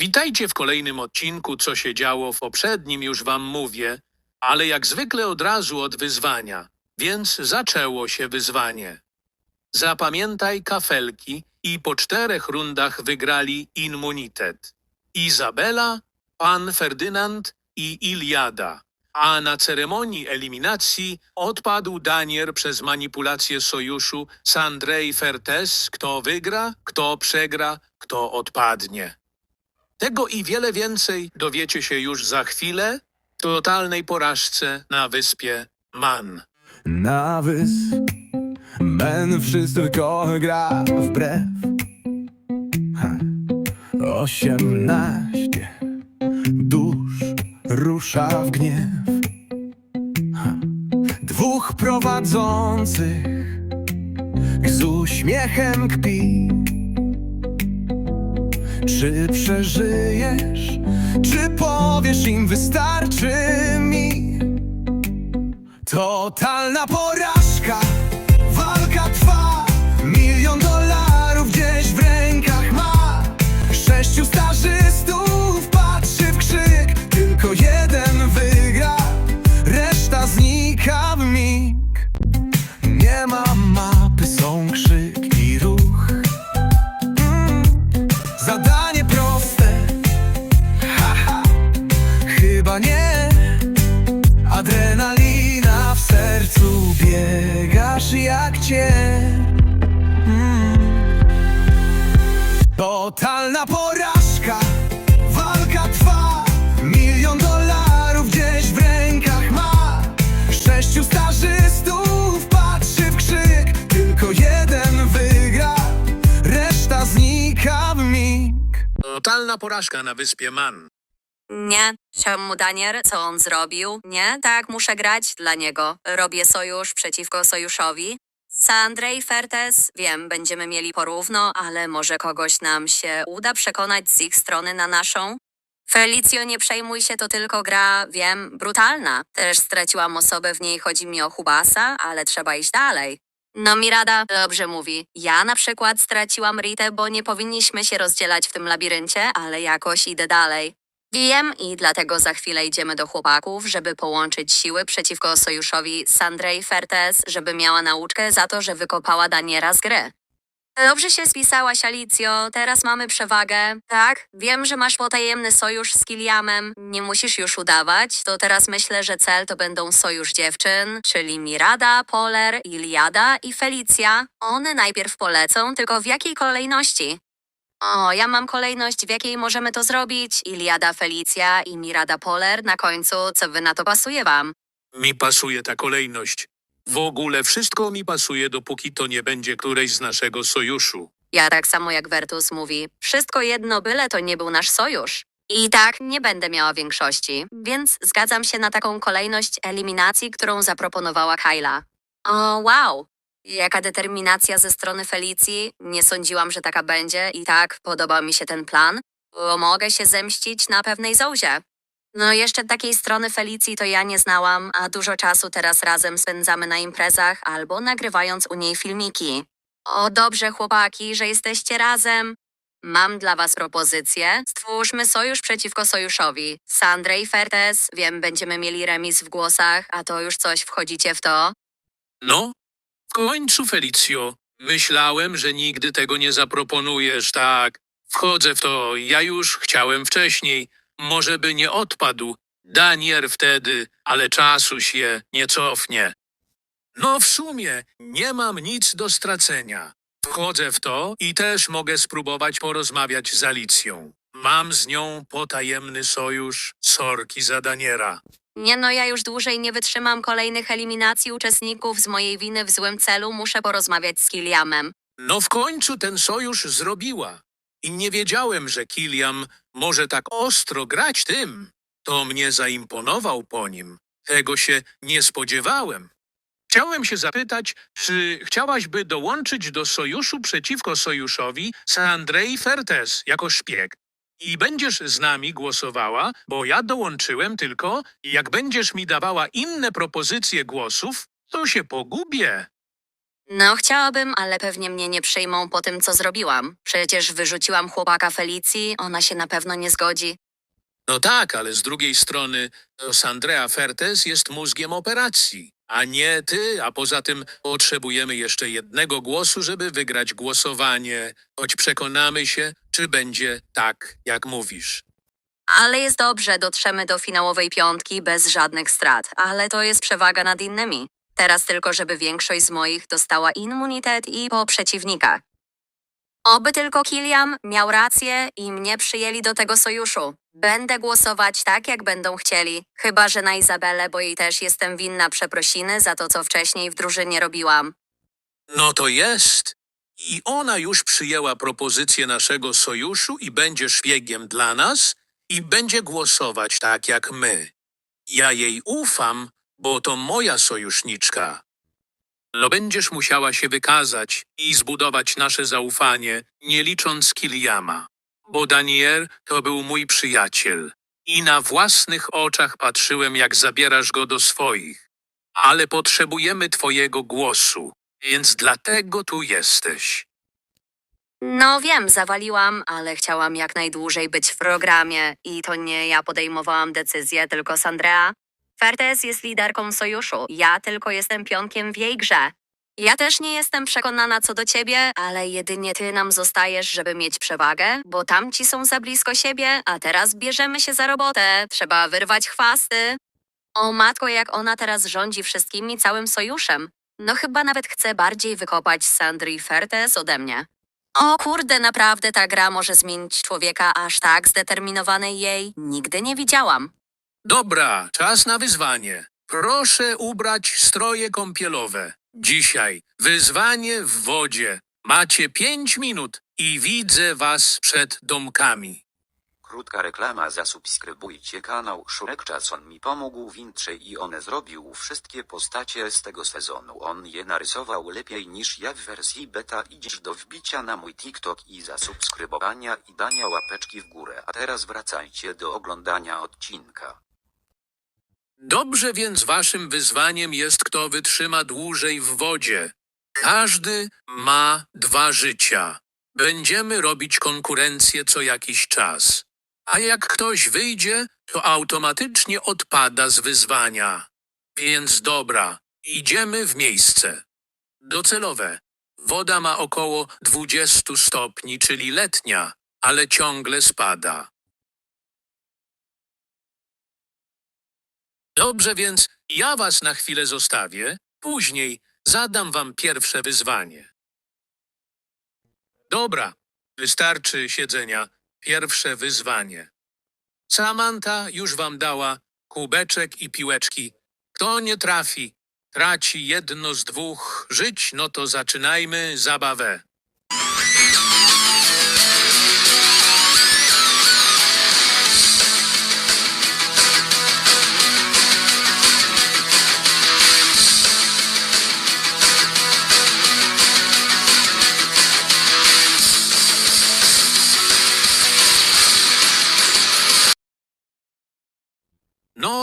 Witajcie w kolejnym odcinku, co się działo w poprzednim, już wam mówię, ale jak zwykle od razu od wyzwania, więc zaczęło się wyzwanie. Zapamiętaj kafelki i po czterech rundach wygrali immunitet. Izabela, pan Ferdynand i Iliada. A na ceremonii eliminacji odpadł Danier przez manipulację sojuszu z Andrzej Fertes, kto wygra, kto przegra, kto odpadnie. Tego i wiele więcej dowiecie się już za chwilę w totalnej porażce na wyspie Man. Na wys Ben wszystko gra wbrew ha. Osiemnaście dusz rusza w gniew ha. Dwóch prowadzących z uśmiechem kpi Czy przeżyjesz, czy powiesz im wystarczy mi Totalna porażka, Totalna porażka na wyspie Man. Nie, czemu Daniel? Co on zrobił? Nie, tak, muszę grać dla niego. Robię sojusz przeciwko sojuszowi. Z Andrzej Fertes, wiem, będziemy mieli porówno, ale może kogoś nam się uda przekonać z ich strony na naszą? Felicjo, nie przejmuj się, to tylko gra, wiem, brutalna. Też straciłam osobę, w niej chodzi mi o Hubasa, ale trzeba iść dalej. No Mirada dobrze mówi. Ja na przykład straciłam Ritę, bo nie powinniśmy się rozdzielać w tym labiryncie, ale jakoś idę dalej. Wiem i dlatego za chwilę idziemy do chłopaków, żeby połączyć siły przeciwko sojuszowi Sandrej Fertes, żeby miała nauczkę za to, że wykopała Daniera z gry. Dobrze się spisałaś, Alicjo. Teraz mamy przewagę. Tak, wiem, że masz potajemny sojusz z Kiliamem. Nie musisz już udawać. To teraz myślę, że cel to będą sojusz dziewczyn, czyli Mirada, Poler, Iliada i Felicja. One najpierw polecą, tylko w jakiej kolejności? O, ja mam kolejność, w jakiej możemy to zrobić. Iliada Felicja i Mirada Poler na końcu. Co wy na to pasuje wam? Mi pasuje ta kolejność. W ogóle wszystko mi pasuje, dopóki to nie będzie którejś z naszego sojuszu. Ja tak samo jak Vertus mówi, wszystko jedno byle to nie był nasz sojusz. I tak nie będę miała większości, więc zgadzam się na taką kolejność eliminacji, którą zaproponowała Kyla. O, wow! Jaka determinacja ze strony Felicji. Nie sądziłam, że taka będzie i tak podoba mi się ten plan, bo mogę się zemścić na pewnej Zołzie. No jeszcze takiej strony Felicji to ja nie znałam, a dużo czasu teraz razem spędzamy na imprezach albo nagrywając u niej filmiki. O, dobrze, chłopaki, że jesteście razem. Mam dla was propozycję. Stwórzmy sojusz przeciwko sojuszowi. Sandra i Fertes, wiem, będziemy mieli remis w głosach, a to już coś wchodzicie w to. No, w końcu, Felicjo. Myślałem, że nigdy tego nie zaproponujesz, tak. Wchodzę w to, ja już chciałem wcześniej. Może by nie odpadł. Danier wtedy, ale czasu się nie cofnie. No w sumie nie mam nic do stracenia. Wchodzę w to i też mogę spróbować porozmawiać z Alicją. Mam z nią potajemny sojusz sorki za Daniera. Nie no, ja już dłużej nie wytrzymam kolejnych eliminacji uczestników z mojej winy w złym celu, muszę porozmawiać z Kiliamem. No w końcu ten sojusz zrobiła. I nie wiedziałem, że Kiliam może tak ostro grać tym. To mnie zaimponował po nim. Tego się nie spodziewałem. Chciałem się zapytać, czy chciałaś by dołączyć do sojuszu przeciwko sojuszowi z Fertes jako szpieg. I będziesz z nami głosowała, bo ja dołączyłem tylko jak będziesz mi dawała inne propozycje głosów, to się pogubię. No, chciałabym, ale pewnie mnie nie przyjmą po tym, co zrobiłam. Przecież wyrzuciłam chłopaka Felicji, ona się na pewno nie zgodzi. No tak, ale z drugiej strony to Sandrea Fertes jest mózgiem operacji, a nie ty, a poza tym potrzebujemy jeszcze jednego głosu, żeby wygrać głosowanie, choć przekonamy się, czy będzie tak, jak mówisz. Ale jest dobrze, dotrzemy do finałowej piątki bez żadnych strat, ale to jest przewaga nad innymi. Teraz tylko, żeby większość z moich dostała immunitet i po przeciwnikach. Oby tylko Kilian miał rację i mnie przyjęli do tego sojuszu. Będę głosować tak, jak będą chcieli. Chyba, że na Izabelę, bo jej też jestem winna przeprosiny za to, co wcześniej w drużynie robiłam. No to jest. I ona już przyjęła propozycję naszego sojuszu i będzie szpiegiem dla nas i będzie głosować tak jak my. Ja jej ufam, bo to moja sojuszniczka. No będziesz musiała się wykazać i zbudować nasze zaufanie, nie licząc Kiliama. Bo Daniel to był mój przyjaciel i na własnych oczach patrzyłem, jak zabierasz go do swoich. Ale potrzebujemy twojego głosu. Więc dlatego tu jesteś. No wiem, zawaliłam, ale chciałam jak najdłużej być w programie i to nie ja podejmowałam decyzję, tylko Sandrea. Fertes jest liderką sojuszu, ja tylko jestem pionkiem w jej grze. Ja też nie jestem przekonana co do ciebie, ale jedynie ty nam zostajesz, żeby mieć przewagę, bo tamci są za blisko siebie, a teraz bierzemy się za robotę. Trzeba wyrwać chwasty. O matko, jak ona teraz rządzi wszystkimi całym sojuszem. No chyba nawet chce bardziej wykopać Sandry Fertes ode mnie. O kurde, naprawdę ta gra może zmienić człowieka aż tak zdeterminowanej jej nigdy nie widziałam. Dobra, czas na wyzwanie. Proszę ubrać stroje kąpielowe. Dzisiaj wyzwanie w wodzie. Macie pięć minut i widzę was przed domkami. Krótka reklama zasubskrybujcie kanał Szurek Czas on mi pomógł w intrze i on zrobił wszystkie postacie z tego sezonu on je narysował lepiej niż ja w wersji beta idziesz do wbicia na mój TikTok i zasubskrybowania i dania łapeczki w górę a teraz wracajcie do oglądania odcinka. Dobrze więc waszym wyzwaniem jest, kto wytrzyma dłużej w wodzie. Każdy ma dwa życia. Będziemy robić konkurencję co jakiś czas. A jak ktoś wyjdzie, to automatycznie odpada z wyzwania. Więc dobra, idziemy w miejsce. Docelowe. Woda ma około 20 stopni, czyli letnia, ale ciągle spada. Dobrze więc, ja was na chwilę zostawię, później zadam wam pierwsze wyzwanie. Dobra, wystarczy siedzenia. Pierwsze wyzwanie. Samanta już wam dała kubeczek i piłeczki. Kto nie trafi, traci jedno z dwóch żyć, no to zaczynajmy zabawę.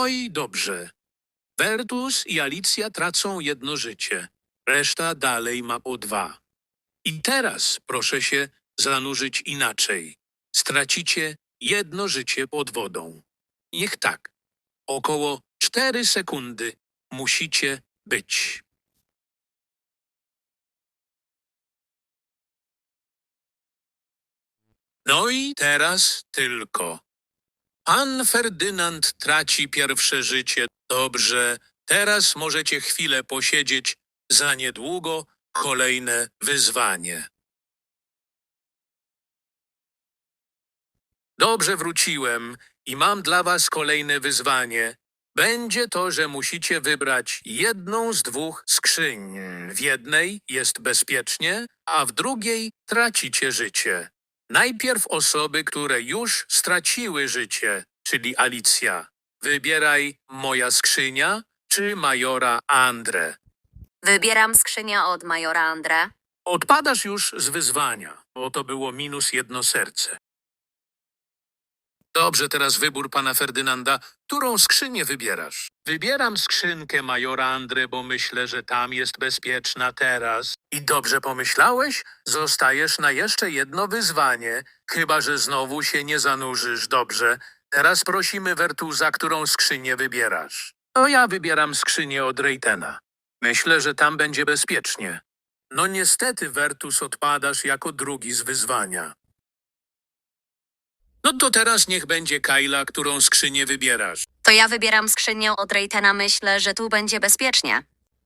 I dobrze. Vertus i Alicja tracą jedno życie, reszta dalej ma po dwa. I teraz proszę się zanurzyć inaczej. Stracicie jedno życie pod wodą. Niech tak. Około cztery sekundy musicie być. No i teraz tylko. Pan Ferdynand traci pierwsze życie. Dobrze, teraz możecie chwilę posiedzieć. Za niedługo kolejne wyzwanie. Dobrze wróciłem i mam dla was kolejne wyzwanie. Będzie to, że musicie wybrać jedną z dwóch skrzyń. W jednej jest bezpiecznie, a w drugiej tracicie życie. Najpierw osoby, które już straciły życie, czyli Alicja. Wybieraj moja skrzynia czy majora Andre. Wybieram skrzynię od majora Andre. Odpadasz już z wyzwania, bo to było minus jedno serce. Dobrze, teraz wybór pana Ferdynanda. Którą skrzynię wybierasz? Wybieram skrzynkę majora Andre, bo myślę, że tam jest bezpieczna teraz. I dobrze pomyślałeś? Zostajesz na jeszcze jedno wyzwanie. Chyba, że znowu się nie zanurzysz. Dobrze. Teraz prosimy Wertuza, którą skrzynię wybierasz. To ja wybieram skrzynię od Reitena. Myślę, że tam będzie bezpiecznie. No niestety, Wertus, odpadasz jako drugi z wyzwania. No to teraz niech będzie Kyla, którą skrzynię wybierasz. To ja wybieram skrzynię od Reitena, myślę, że tu będzie bezpiecznie.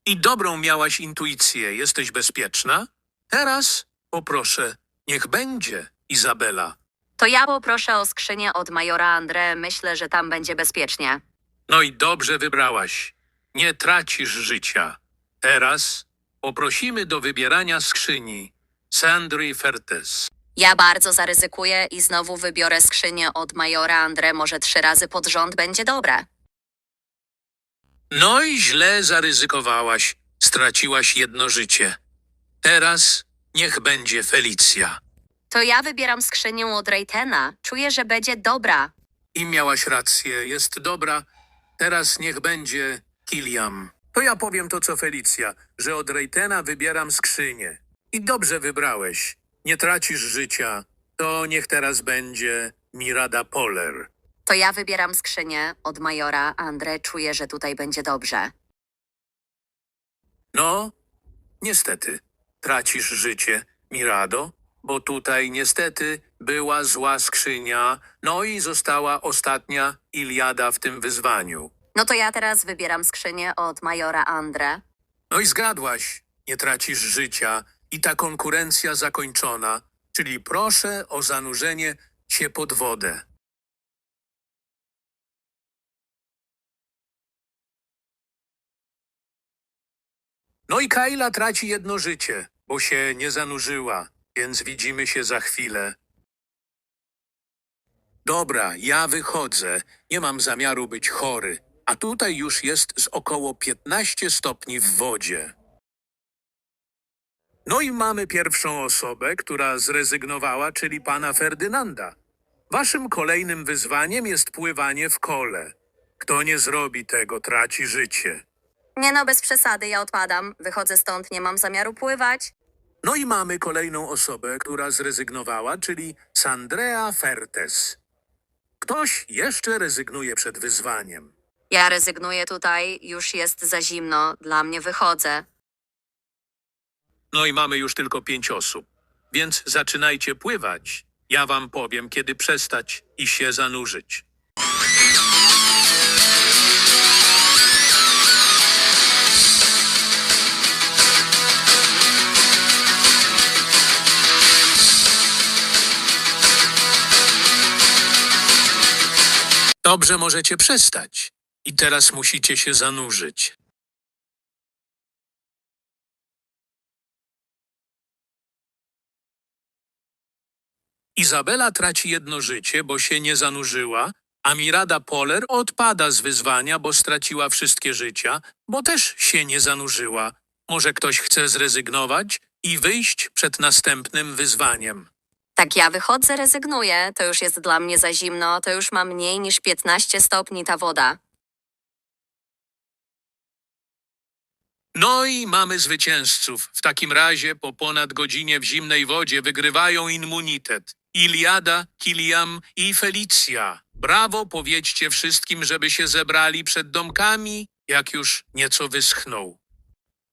I dobrą miałaś intuicję, jesteś bezpieczna? Teraz poproszę, niech będzie Izabela. To ja poproszę o skrzynię od majora Andre, myślę, że tam będzie bezpiecznie. No i dobrze wybrałaś. Nie tracisz życia. Teraz poprosimy do wybierania skrzyni Sandry Fertes. Ja bardzo zaryzykuję i znowu wybiorę skrzynię od majora Andre, może trzy razy pod rząd będzie dobre. No i źle zaryzykowałaś. Straciłaś jedno życie. Teraz niech będzie Felicja. To ja wybieram skrzynię od Reitena, czuję, że będzie dobra. I miałaś rację, jest dobra. Teraz niech będzie Kiliam. To ja powiem to co Felicja, że od Reitena wybieram skrzynię. I dobrze wybrałeś. Nie tracisz życia. To niech teraz będzie Mirada Poler. To ja wybieram skrzynię od majora Andre, czuję, że tutaj będzie dobrze. No, niestety, tracisz życie, Mirado, bo tutaj niestety była zła skrzynia, no i została ostatnia Iliada w tym wyzwaniu. No to ja teraz wybieram skrzynię od majora Andre. No i zgadłaś, nie tracisz życia i ta konkurencja zakończona, czyli proszę o zanurzenie się pod wodę. No i Kaila traci jedno życie, bo się nie zanurzyła, więc widzimy się za chwilę. Dobra, ja wychodzę. Nie mam zamiaru być chory, a tutaj już jest z około 15 stopni w wodzie. No i mamy pierwszą osobę, która zrezygnowała, czyli pana Ferdynanda. Waszym kolejnym wyzwaniem jest pływanie w kole. Kto nie zrobi tego, traci życie. Nie no, bez przesady, ja odpadam. Wychodzę stąd, nie mam zamiaru pływać. No i mamy kolejną osobę, która zrezygnowała, czyli Sandrea Fertes. Ktoś jeszcze rezygnuje przed wyzwaniem. Ja rezygnuję tutaj, już jest za zimno, dla mnie wychodzę. No i mamy już tylko pięć osób. Więc zaczynajcie pływać. Ja wam powiem, kiedy przestać i się zanurzyć. Dobrze, możecie przestać. I teraz musicie się zanurzyć. Izabela traci jedno życie, bo się nie zanurzyła, a Mirada Poler odpada z wyzwania, bo straciła wszystkie życia, bo też się nie zanurzyła. Może ktoś chce zrezygnować i wyjść przed następnym wyzwaniem. Tak ja wychodzę, rezygnuję, to już jest dla mnie za zimno, to już ma mniej niż 15 stopni ta woda. No i mamy zwycięzców. W takim razie po ponad godzinie w zimnej wodzie wygrywają immunitet. Iliada, Kiliam i Felicja. Brawo, powiedzcie wszystkim, żeby się zebrali przed domkami, jak już nieco wyschną.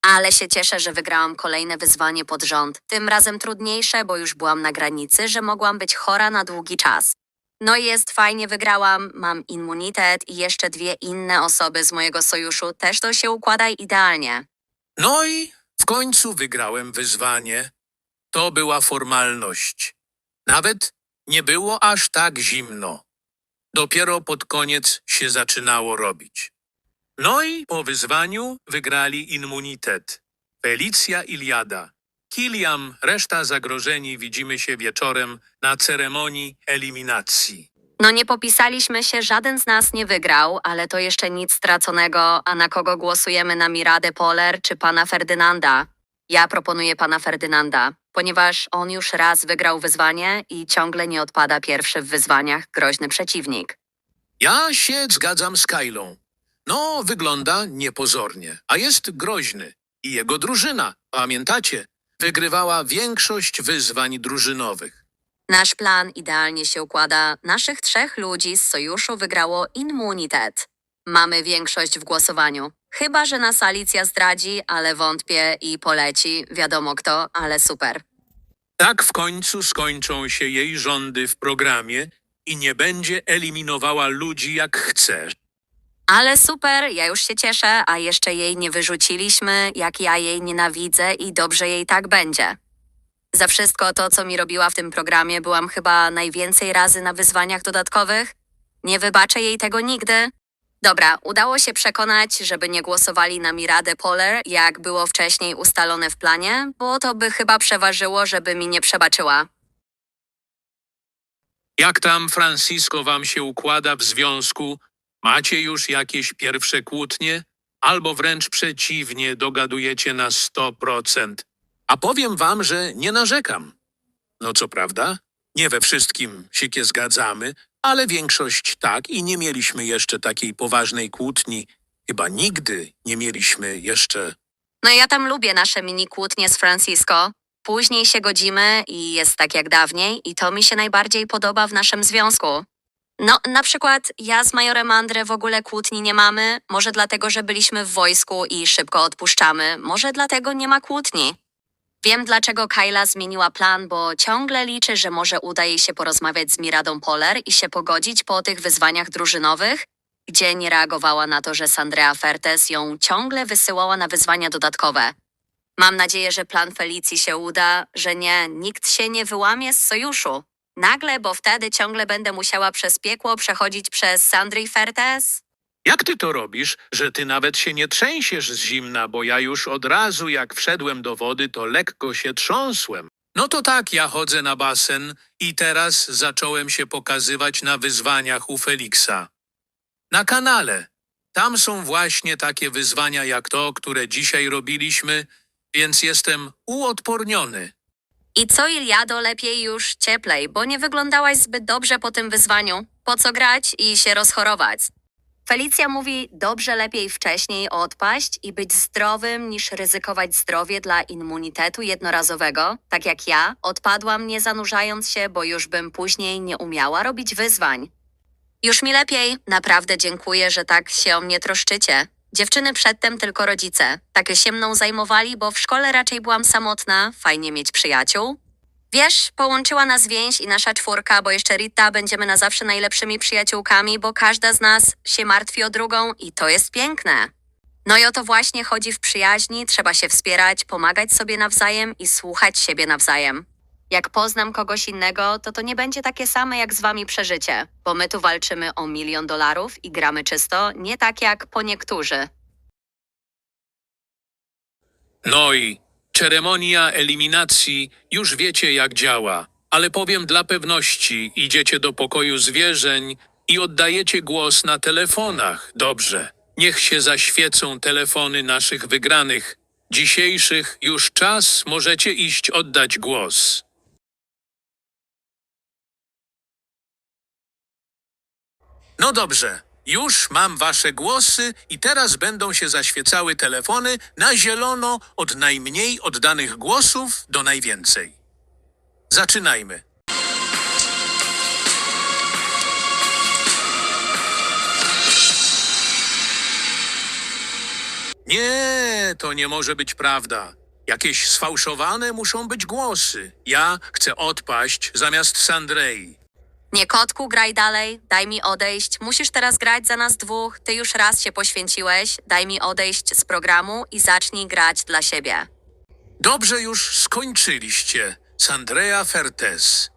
Ale się cieszę, że wygrałam kolejne wyzwanie pod rząd. Tym razem trudniejsze, bo już byłam na granicy, że mogłam być chora na długi czas. No i jest fajnie, wygrałam, mam immunitet i jeszcze dwie inne osoby z mojego sojuszu, też to się układa idealnie. No i w końcu wygrałem wyzwanie. To była formalność. Nawet nie było aż tak zimno. Dopiero pod koniec się zaczynało robić. No i po wyzwaniu wygrali immunitet. Felicja Iliada. Kiliam, reszta zagrożeni widzimy się wieczorem na ceremonii eliminacji. No nie popisaliśmy się, żaden z nas nie wygrał, ale to jeszcze nic straconego, a na kogo głosujemy na Miradę Poler czy pana Ferdynanda? Ja proponuję pana Ferdynanda. Ponieważ on już raz wygrał wyzwanie i ciągle nie odpada pierwszy w wyzwaniach groźny przeciwnik. Ja się zgadzam z Kylą. No, wygląda niepozornie, a jest groźny. I jego drużyna, pamiętacie, wygrywała większość wyzwań drużynowych. Nasz plan idealnie się układa. Naszych trzech ludzi z sojuszu wygrało immunitet. Mamy większość w głosowaniu. Chyba, że nas Alicja zdradzi, ale wątpię i poleci. Wiadomo kto, ale super. Tak w końcu skończą się jej rządy w programie i nie będzie eliminowała ludzi jak chce. Ale super, ja już się cieszę, a jeszcze jej nie wyrzuciliśmy, jak ja jej nienawidzę i dobrze jej tak będzie. Za wszystko to, co mi robiła w tym programie, byłam chyba najwięcej razy na wyzwaniach dodatkowych. Nie wybaczę jej tego nigdy. Dobra, udało się przekonać, żeby nie głosowali na Miradę Poller, jak było wcześniej ustalone w planie, bo to by chyba przeważyło, żeby mi nie przebaczyła. Jak tam, Francisco, wam się układa w związku? Macie już jakieś pierwsze kłótnie? Albo wręcz przeciwnie, dogadujecie na 100%. A powiem wam, że nie narzekam. No co prawda, nie we wszystkim się zgadzamy, ale większość tak i nie mieliśmy jeszcze takiej poważnej kłótni. Chyba nigdy nie mieliśmy jeszcze. No ja tam lubię nasze mini kłótnie z Francisco. Później się godzimy i jest tak jak dawniej i to mi się najbardziej podoba w naszym związku. No, na przykład ja z majorem Andre w ogóle kłótni nie mamy, może dlatego, że byliśmy w wojsku i szybko odpuszczamy, może dlatego nie ma kłótni. Wiem, dlaczego Kyla zmieniła plan, bo ciągle liczy, że może uda jej się porozmawiać z Miradą Poller i się pogodzić po tych wyzwaniach drużynowych, gdzie nie reagowała na to, że Sandrea Fertes ją ciągle wysyłała na wyzwania dodatkowe. Mam nadzieję, że plan Felicji się uda, że nie, nikt się nie wyłamie z sojuszu. Nagle, bo wtedy ciągle będę musiała przez piekło przechodzić przez Sandry Fertes. Jak ty to robisz, że ty nawet się nie trzęsiesz z zimna, bo ja już od razu jak wszedłem do wody, to lekko się trząsłem. No to tak, ja chodzę na basen i teraz zacząłem się pokazywać na wyzwaniach u Feliksa. Na kanale. Tam są właśnie takie wyzwania jak to, które dzisiaj robiliśmy, więc jestem uodporniony. I co Iliado, lepiej już cieplej, bo nie wyglądałaś zbyt dobrze po tym wyzwaniu. Po co grać i się rozchorować? Felicja mówi, dobrze lepiej wcześniej odpaść i być zdrowym, niż ryzykować zdrowie dla immunitetu jednorazowego. Tak jak ja, odpadłam nie zanurzając się, bo już bym później nie umiała robić wyzwań. Już mi lepiej, naprawdę dziękuję, że tak się o mnie troszczycie. Dziewczyny przedtem tylko rodzice. Takie się mną zajmowali, bo w szkole raczej byłam samotna, fajnie mieć przyjaciół. Wiesz, połączyła nas więź i nasza czwórka, bo jeszcze Rita będziemy na zawsze najlepszymi przyjaciółkami, bo każda z nas się martwi o drugą i to jest piękne. No i o to właśnie chodzi w przyjaźni, trzeba się wspierać, pomagać sobie nawzajem i słuchać siebie nawzajem. Jak poznam kogoś innego, to to nie będzie takie same jak z wami przeżycie, bo my tu walczymy o milion dolarów i gramy czysto, nie tak jak po niektórzy. No i ceremonia eliminacji już wiecie jak działa, ale powiem dla pewności, idziecie do pokoju zwierzeń i oddajecie głos na telefonach. Dobrze, niech się zaświecą telefony naszych wygranych. Dzisiejszych już czas, możecie iść oddać głos. No dobrze, już mam wasze głosy i teraz będą się zaświecały telefony na zielono od najmniej oddanych głosów do najwięcej. Zaczynajmy. Nie, to nie może być prawda. Jakieś sfałszowane muszą być głosy. Ja chcę odpaść zamiast Sandrei. Nie kotku, graj dalej, daj mi odejść. Musisz teraz grać za nas dwóch. Ty już raz się poświęciłeś. Daj mi odejść z programu i zacznij grać dla siebie. Dobrze już skończyliście, Sandrea Fertes.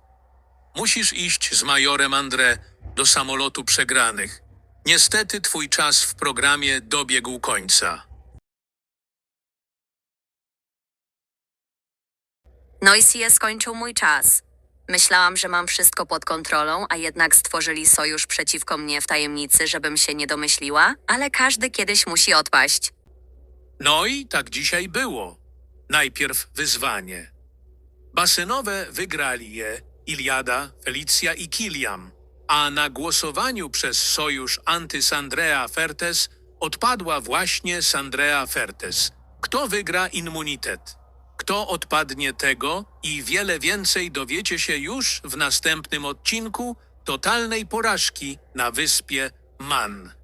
Musisz iść z majorem André do samolotu przegranych. Niestety twój czas w programie dobiegł końca. No i sie skończył mój czas. Myślałam, że mam wszystko pod kontrolą, a jednak stworzyli sojusz przeciwko mnie w tajemnicy, żebym się nie domyśliła, ale każdy kiedyś musi odpaść. No i tak dzisiaj było. Najpierw wyzwanie. Basenowe wygrali je Iliada, Felicja i Kiliam, a na głosowaniu przez sojusz anty-Sandrea Fertes odpadła właśnie Sandrea Fertes. Kto wygra immunitet? Kto odpadnie tego i wiele więcej dowiecie się już w następnym odcinku totalnej porażki na wyspie Man.